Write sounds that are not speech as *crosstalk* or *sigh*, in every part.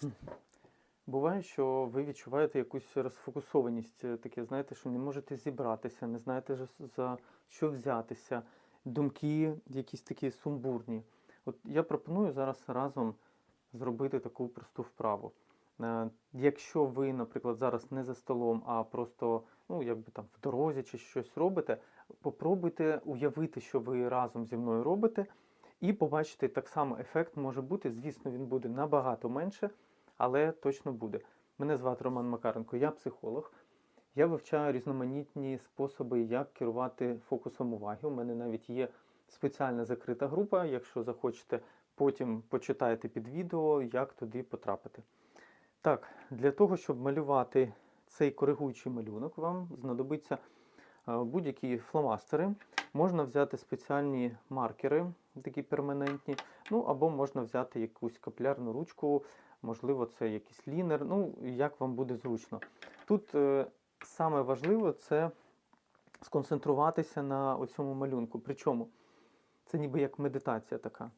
*clears throat* Буває, що ви відчуваєте якусь розфокусованість, е, таке, знаєте, що не можете зібратися, не знаєте за що взятися, думки якісь такі сумбурні. От я пропоную зараз разом зробити таку просту вправу. Е, Якщо ви, наприклад, зараз не за столом, а просто ну, якби там в дорозі чи щось робите, попробуйте уявити, що ви разом зі мною робите, і побачите так само ефект може бути. Звісно, він буде набагато менше, але точно буде. Мене звати Роман Макаренко, я психолог. Я вивчаю різноманітні способи, як керувати фокусом уваги. У мене навіть є спеціальна закрита група. Якщо захочете, потім почитайте під відео, як туди потрапити. Так, для того, щоб малювати цей коригуючий малюнок, вам знадобиться е, будь-які фломастери. Можна взяти спеціальні маркери, такі перманентні, ну або можна взяти якусь каплярну ручку, можливо, це якийсь лінер, ну як вам буде зручно. Тут е, саме важливо це сконцентруватися на цьому малюнку. Причому це ніби як медитація така.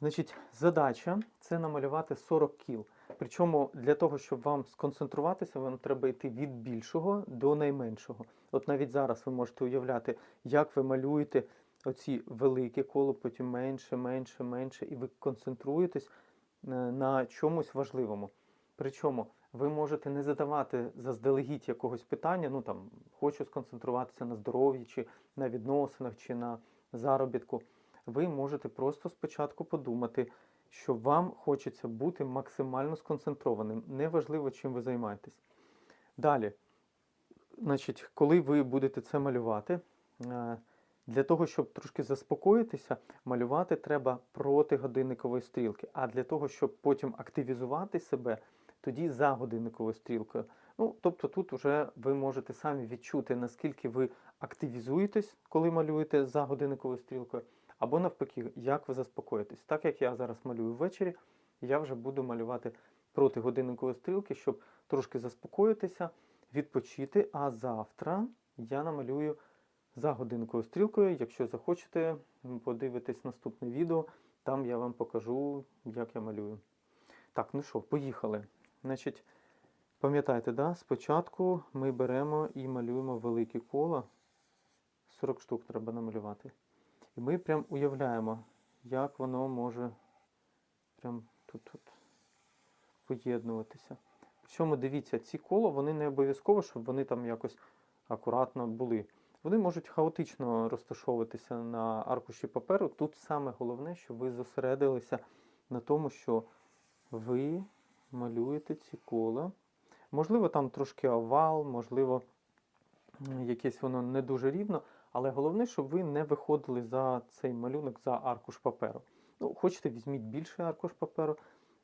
Значить, задача це намалювати 40 кіл. Причому для того, щоб вам сконцентруватися, вам треба йти від більшого до найменшого. От навіть зараз ви можете уявляти, як ви малюєте оці великі коло, потім менше, менше, менше, і ви концентруєтесь е, на чомусь важливому. Причому ви можете не задавати заздалегідь якогось питання, ну там хочу сконцентруватися на здоров'ї, чи на відносинах, чи на заробітку. Ви можете просто спочатку подумати, що вам хочеться бути максимально сконцентрованим. Неважливо, чим ви займаєтесь. Далі, значить, коли ви будете це малювати, е, для того, щоб трошки заспокоїтися, малювати треба проти годинникової стрілки. А для того, щоб потім активізувати себе, тоді за годинниковою стрілкою. Ну, тобто тут вже ви можете самі відчути, наскільки ви активізуєтесь, коли малюєте за годинниковою стрілкою, або навпаки, як ви заспокоїтесь. Так як я зараз малюю ввечері, я вже буду малювати проти годинникової стрілки, щоб трошки заспокоїтися, відпочити. А завтра я намалюю за годинниковою стрілкою. Якщо захочете, подивитесь наступне відео, там я вам покажу, як я малюю. Так, ну що, поїхали. Значить, пам'ятаєте, да? спочатку ми беремо і малюємо великі кола. 40 штук треба намалювати. І ми прям уявляємо, як воно може прям тут-тут поєднуватися. Причому дивіться, ці кола, вони не обов'язково, щоб вони там якось акуратно були. Вони можуть хаотично розташовуватися на аркуші паперу. Тут саме головне, щоб ви зосередилися на тому, що ви малюєте ці кола. Можливо, там трошки овал, можливо, якесь воно не дуже рівно, але головне, щоб ви не виходили за цей малюнок за аркуш паперу. Ну, хочете, візьміть більший аркуш паперу,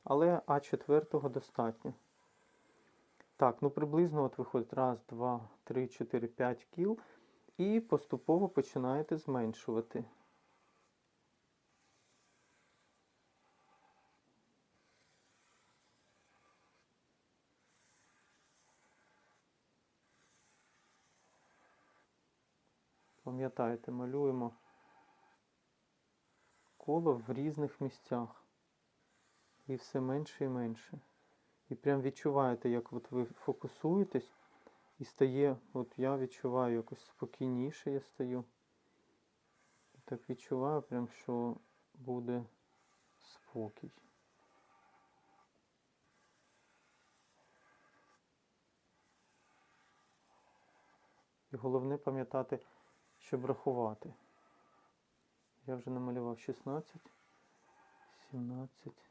але А4 достатньо. Так, ну приблизно от виходить раз, два, три, чотири, п'ять кіл. І поступово починаєте зменшувати. Пам'ятаєте, малюємо коло в різних місцях. І все менше і менше. І прям відчуваєте, як от ви фокусуєтесь, і стає, от я відчуваю якось спокійніше я стаю. Так відчуваю прям, що буде спокій. І головне пам'ятати, щоб рахувати. Я вже намалював 16, 17.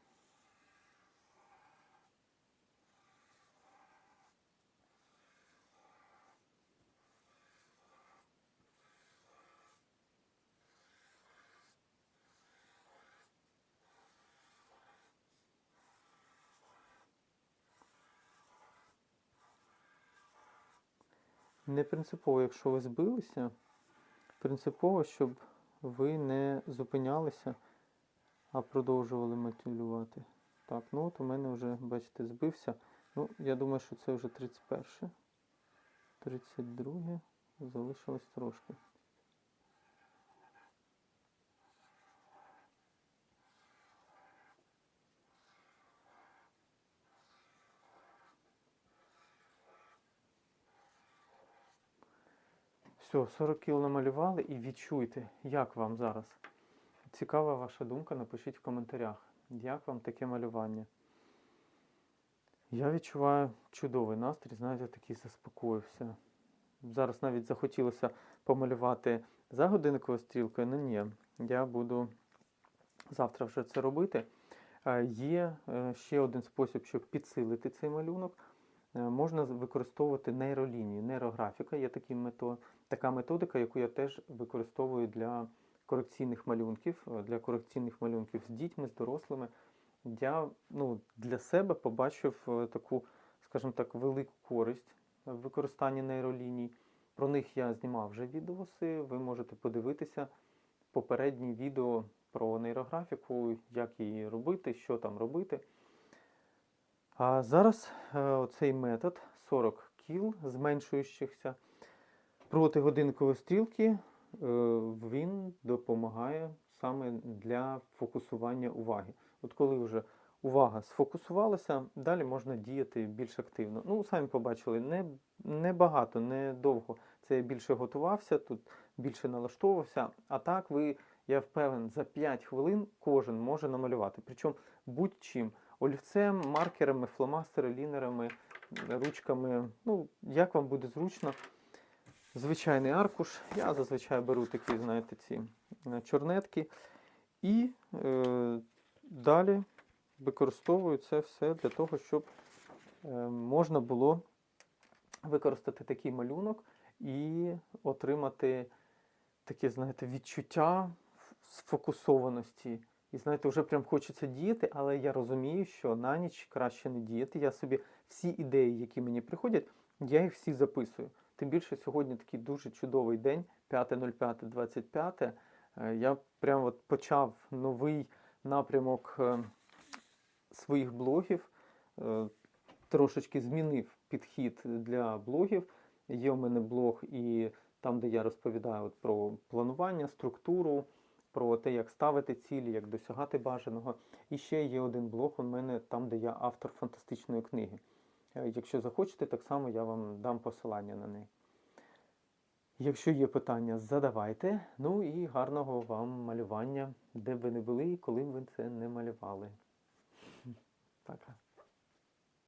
Не принципово, якщо ви збилися, принципово, щоб ви не зупинялися, а продовжували мотилювати. Так, ну от у мене вже, бачите, збився. Ну, я думаю, що це вже 31. 32. Залишилось трошки. Все, 40 кіл намалювали і відчуйте, як вам зараз. Цікава ваша думка, напишіть в коментарях, як вам таке малювання. Я відчуваю чудовий настрій, знаєте, такий заспокоївся. Зараз навіть захотілося помалювати за годинниковою стрілкою, ну ні, я буду завтра вже це робити. Е, Є е, ще один спосіб, щоб підсилити цей малюнок. Е, Можна використовувати нейролінії, нейрографіка. Є такі мето- така методика, яку я теж використовую для корекційних малюнків, е, для корекційних малюнків з дітьми, з дорослими. Я ну, для себе побачив е, таку, скажімо так, велику користь в використанні нейроліній. Про них я знімав вже відоси. Ви можете подивитися попередні відео про нейрографіку, як її робити, що там робити. А зараз е, оцей метод 40 кіл зменшуючихся проти годинкової стрілки, е, він допомагає саме для фокусування уваги. От коли вже увага сфокусувалася, далі можна діяти більш активно. Ну, самі побачили, не, не багато, не довго. Це я більше готувався, тут більше налаштовувався. А так ви, я впевнений, за 5 хвилин кожен може намалювати. Причому будь-чим. Олівцем, маркерами, фломастерами, лінерами, ручками. Ну, як вам буде зручно. Звичайний аркуш. Я зазвичай беру такі, знаєте, ці е, чорнетки. І е, далі використовую це все для того, щоб е, можна було використати такий малюнок і отримати таке, знаєте, відчуття сфокусованості. І знаєте, вже прям хочеться діяти, але я розумію, що на ніч краще не діяти. Я собі всі ідеї, які мені приходять, я їх всі записую. Тим більше сьогодні такий дуже чудовий день, 5.05.25. Е, Я прям от почав новий напрямок е, своїх блогів, е, трошечки змінив підхід для блогів. Є у мене блог і там, де я розповідаю от про планування, структуру, про те, як ставити цілі, як досягати бажаного. І ще є один блог у мене там, де я автор фантастичної книги. Е, Якщо захочете, так само я вам дам посилання на неї. Якщо є питання, задавайте. Ну і гарного вам малювання, де б ви не були і коли б ви це не малювали. Пока.